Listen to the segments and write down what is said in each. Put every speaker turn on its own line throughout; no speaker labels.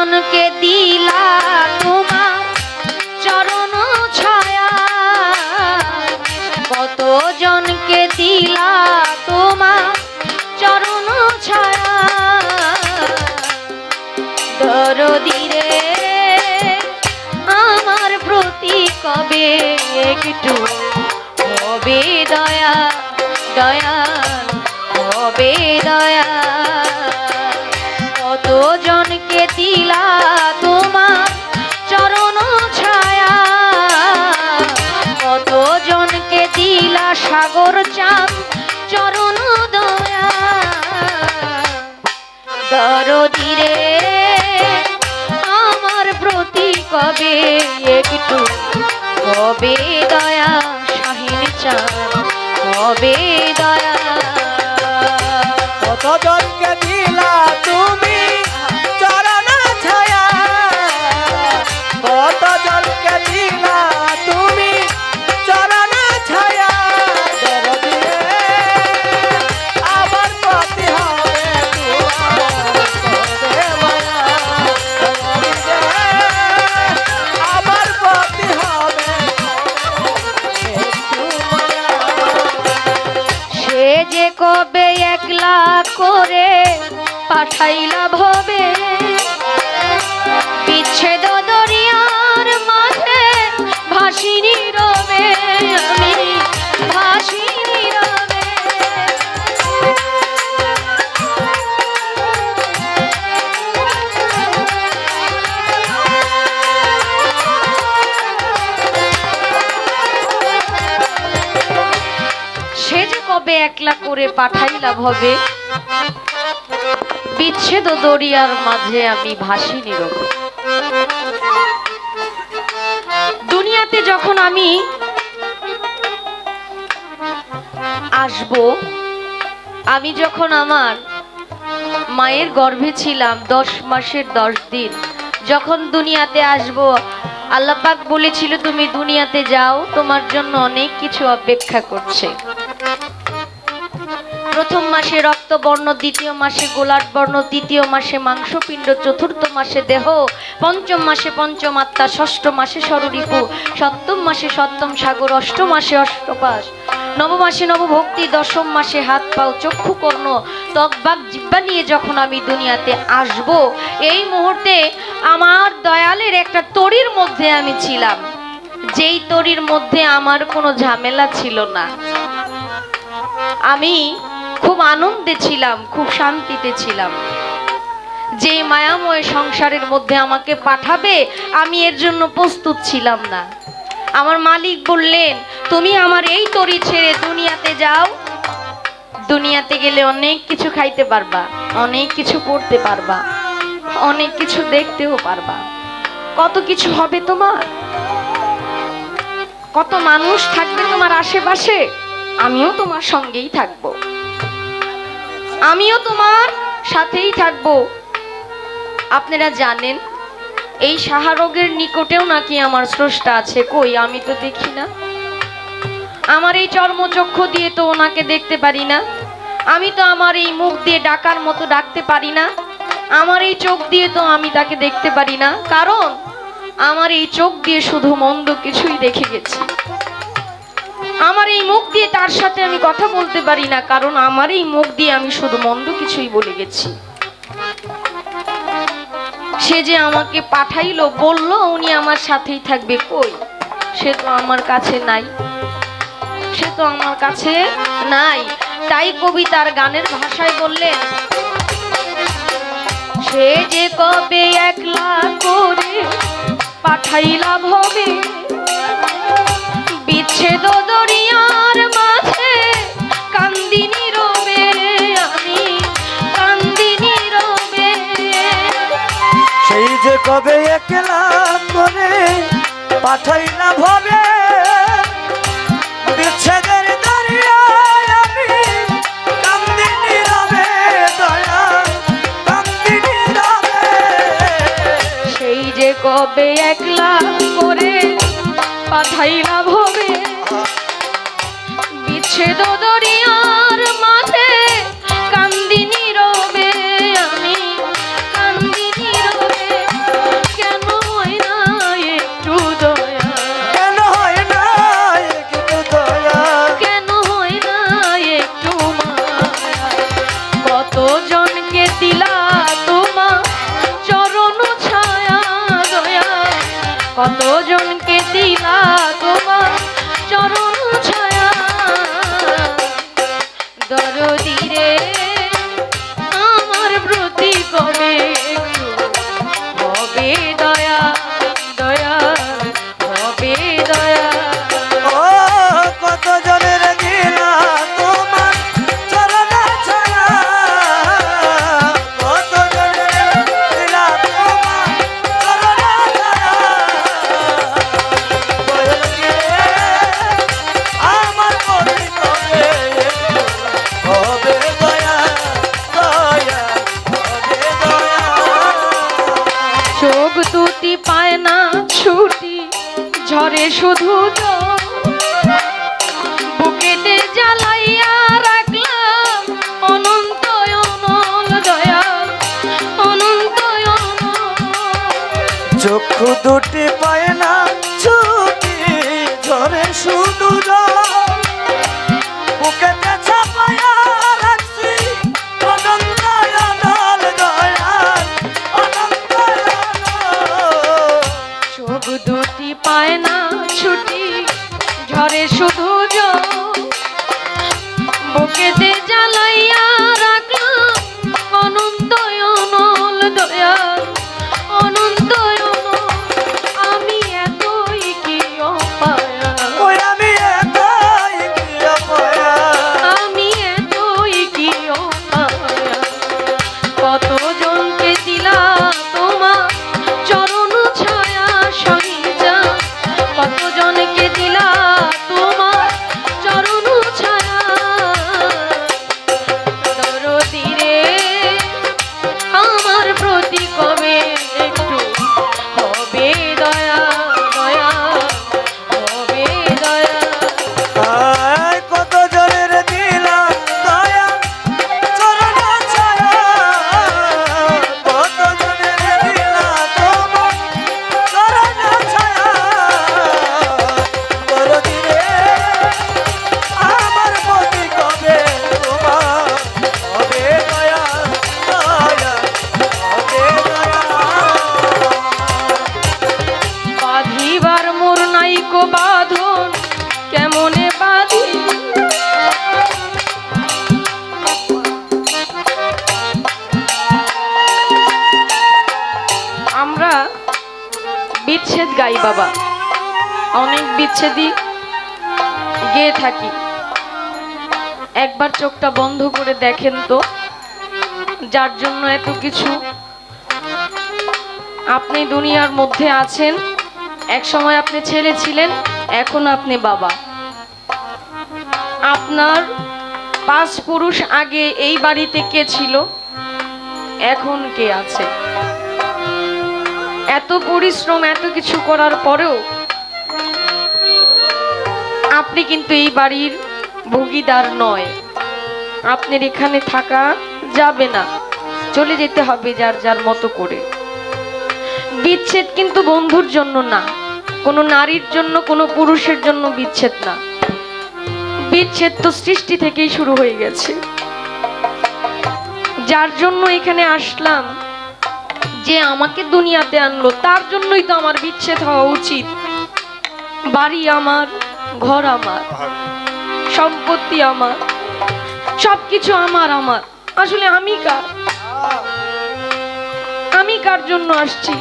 জনকে দিলা দিলা তোমার চরণ ছায়া। কত জনকে দিলা সাগর চাঁদ চরণ দয়া। দরদিরে, আমার প্রতি কবে কবে দয়া শাহিন চাঁদ, কবে দয়া।
দিলা তুমি
পাঠাইলা ভবে বিচ্ছেদ দরিয়ার মাঝে ভাসিনী রবে আমি সে যে কবে একলা করে পাঠাইলা ভবে বিচ্ছেদ দরিয়ার মাঝে আমি ভাসি নীরব। দুনিয়াতে যখন আমি আসব, আমি যখন আমার মায়ের গর্ভে ছিলাম দশ মাসের দশ দিন, যখন দুনিয়াতে আসব, আল্লাপাক বলেছিল, তুমি দুনিয়াতে যাও, তোমার জন্য অনেক কিছু অপেক্ষা করছে। প্রথম মাসে রক্তবর্ণ দ্বিতীয় মাসে গোলাট বর্ণ, তৃতীয় মাসে মাংসপিণ্ড, চতুর্থ মাসে দেহ, পঞ্চম মাসে পঞ্চম আত্মা, ষষ্ঠ মাসে সররিপু সপ্তম মাসে সপ্তম সাগর, অষ্টম মাসে অষ্টপাশ নবমাসে নবভক্তি, দশম মাসে হাত পাও, চক্ষু কর্ণ তকবাক জিব্বা নিয়ে যখন আমি দুনিয়াতে আসব, এই মুহূর্তে আমার দয়ালের একটা তরির মধ্যে আমি ছিলাম। যেই তরির মধ্যে আমার কোনো ঝামেলা ছিল না। আমি খুব আনন্দে ছিলাম, খুব শান্তিতে ছিলাম। যে মায়াময় সংসারের মধ্যে আমাকে পাঠাবে, আমি এর জন্য প্রস্তুত ছিলাম না। আমার মালিক বললেন, তুমি আমার এই তরি ছেড়ে দুনিয়াতে যাও। দুনিয়াতে গেলে অনেক কিছু খাইতে পারবা, অনেক কিছু পড়তে পারবা, অনেক কিছু দেখতেও পারবা। কত কিছু হবে তোমার? কত মানুষ থাকবে তোমার আশেপাশে? আমিও তোমার সঙ্গেই থাকব। আমিও তোমার সাথেই থাকব। আপনারা জানেন, এই সাহারোগের নিকটেও নাকি আমার স্রষ্টা আছে। কই, আমি তো দেখি না। আমার এই চর্মচক্ষু দিয়ে তো ওনাকে দেখতে পারি না। আমি তো আমার এই মুখ দিয়ে ডাকার মতো ডাকতে পারি না। আমার এই চোখ দিয়ে তো আমি তাকে দেখতে পারি না। কারণ, আমার এই চোখ দিয়ে শুধু মন্দ কিছুই দেখে গেছি। আমার এই মুখ দিয়ে তার সাথে আমি কথা বলতে পারি না, কারণ আমার এই মুখ দিয়ে আমি শুধু মন্দ কিছুই বলে গেছি। সে যে আমাকে পাঠাইলো, বলল, উনি আমার সাথেই থাকবে। কই? সে তো আমার কাছে নাই। সে তো আমার কাছে নাই। তাই কবি তার গানের ভাষায় বললেন, সে যে কবে একলা করে পাঠাইলা ভবে বিচ্ছেদ দরিয়ার মাঝে কান্দিনী রবে আমি কান্দিনী রবে
সেই যে কবে একলা করে পাঠাইলা ভবে বিচ্ছেদের দরিয়ায় আমি কান্দি নীরবে দয়া কান্দি নীরবে।
সেই যে কবে একলা করে পাঠাইলা ভবে সেদ দরিয়ার মাঝে কান্দি নীরবে আমি কান্দি নীরবে কেন হয় দয়া? কেন হয় না একটু দয়া?
কেন হয় না
একটু মায়া? কত দিলা তোমা চরণ ছায়া দয়া? কত দিলা তোমা চরণ দুটি চোখটা বন্ধ করে দেখেন তো। যার জন্য এত কিছু। আপনি দুনিয়ার মধ্যে আছেন। এক সময় আপনি ছেলে ছিলেন, এখন আপনি বাবা। আপনার পাঁচ পুরুষ আগে এই বাড়িতে কে ছিল? এখন কে আছে? এত পরিশ্রম, এত কিছু করার পরেও আপনি কিন্তু এই বাড়ির ভোগীদার নয়। আপনার এখানে থাকা যাবে না। চলে যেতে হবে যার যার মতো করে। বিচ্ছেদ কিন্তু বন্ধুর জন্য না। কোনো নারীর জন্য কোনো পুরুষের জন্য বিচ্ছেদ না। বিচ্ছেদ তো সৃষ্টি থেকেই শুরু হয়ে গেছে। যার জন্য এখানে আসলাম যে আমাকে দুনিয়াতে আনলো তার জন্যই তো আমার বিচ্ছেদ হওয়া উচিত। বাড়ি আমার ঘর আমার। সম্পত্তি আমার। সবকিছু আমার আমার। আসলে আমি কার? আমি কার জন্য আসছি?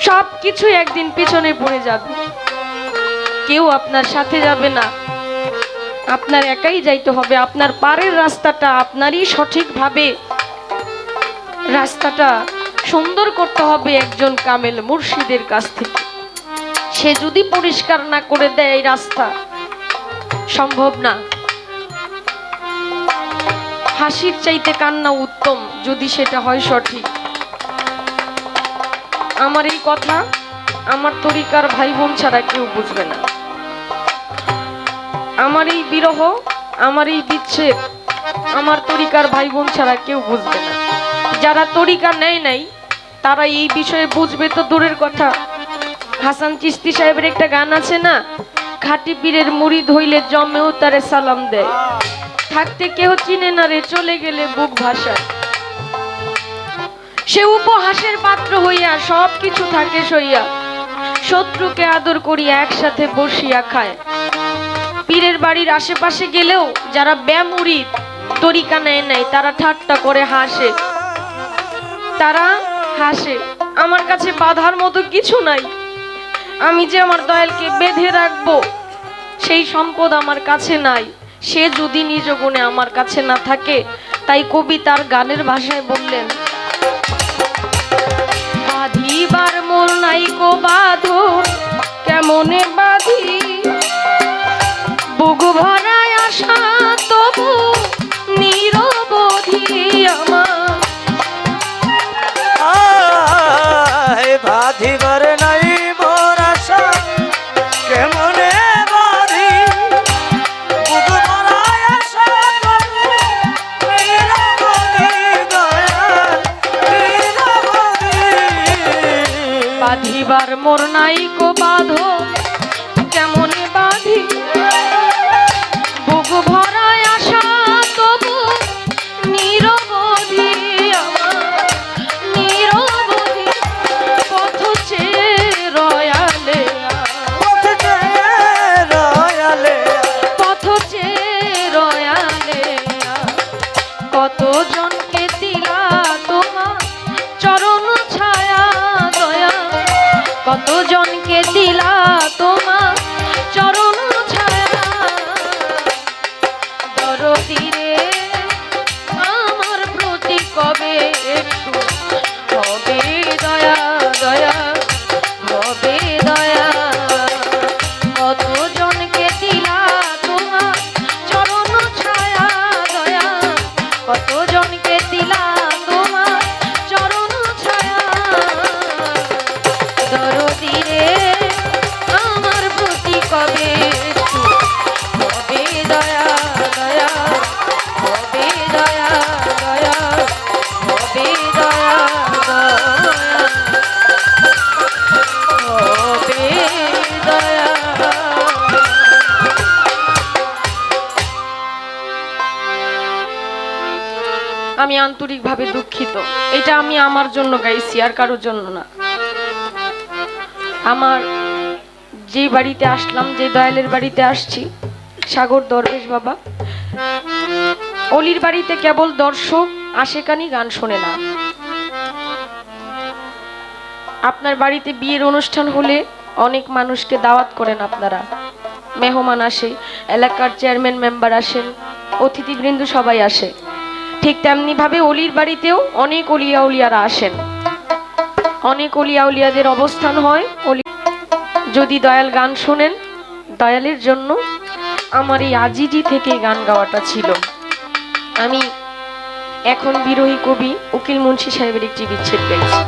সব কিছু একদিন পিছনে পড়ে যাবে। কেউ আপনার সাথে যাবে না। আপনার একাই যাইতে হবে। আপনার পারের রাস্তাটা আপনারই সঠিকভাবে রাস্তাটা সুন্দর করতে হবে একজন কামেল মুর্শিদের কাছ থেকে। সে যদি পরিষ্কার না করে দেয় এই রাস্তা, সম্ভব না। হাসির চাইতে কান্না উত্তম, যদি সেটা হয় সঠিক। আমার এই কথা, আমার তরিকার ভাই বোন ছাড়া কেউ বুঝবে না। আমার এই বিরহ, আমার এই বিচ্ছেদ, আমার তরিকার ভাই বোন ছাড়া কেউ বুঝবে না। যারা তরিকা নেয় নাই, তারা এই বিষয়ে বুঝবে তো দূরের কথা। হাসান চিস্তি সাহেবের একটা গান আছে না? খাটি পীরের মুড়ি ধইলে জমেও তারে সালাম দেয়। থাকতে কেউ চিনে না রে, চলে গেলে বুক ভাষায় সে উপহাসের পাত্র হইয়া সব কিছু থাকে সইয়া, শত্রুকে আদর করিয়া একসাথে বসিয়া খায়। পীরের বাড়ির আশেপাশে গেলেও যারা ব্যামুরিদ তরিকা নেয় নাই, তারা ঠাট্টা করে হাসে। তারা হাসে, আমার কাছে বাধার মতো কিছু নাই। আমি যে আমার দয়ালকে বেঁধে রাখব, সেই সম্পদ আমার কাছে নাই। সে যদি নিজ গুণে আমার কাছে না থাকে, তাই কবি তার গানের ভাষায় বললেন, বাঁধিবার মোর নাই কো বাঁধন, কেমনে এটা আমি আমার জন্য গাইছি, আর কারোর জন্য না। আমার যে বাড়িতে আসলাম, যে দয়ালের বাড়িতে আসছি, সাগর দরবেশ বাবা, অলির বাড়িতে কেবল দর্শক, আশেকানি গান শোনে না। আপনার বাড়িতে বিয়ের অনুষ্ঠান হলে অনেক মানুষকে দাওয়াত করেন আপনারা। মেহমান আসে, এলাকার চেয়ারম্যান মেম্বার আসেন, অতিথিবৃন্দ সবাই আসে। ঠিক তেমনি ভাবে অলির বাড়িতেও অনেক অলিয়া উলিয়ারা আসেন। অনেক অলিয়া উলিয়াদের অবস্থান হয়। অলি যদি দয়াল গান শোনেন, দয়ালের জন্য আমার এই আজিজি থেকে গান গাওয়াটা ছিল। আমি এখন বিরোহী কবি উকিল মুন্সি সাহেবের একটি বিচ্ছেদ গাইছি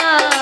না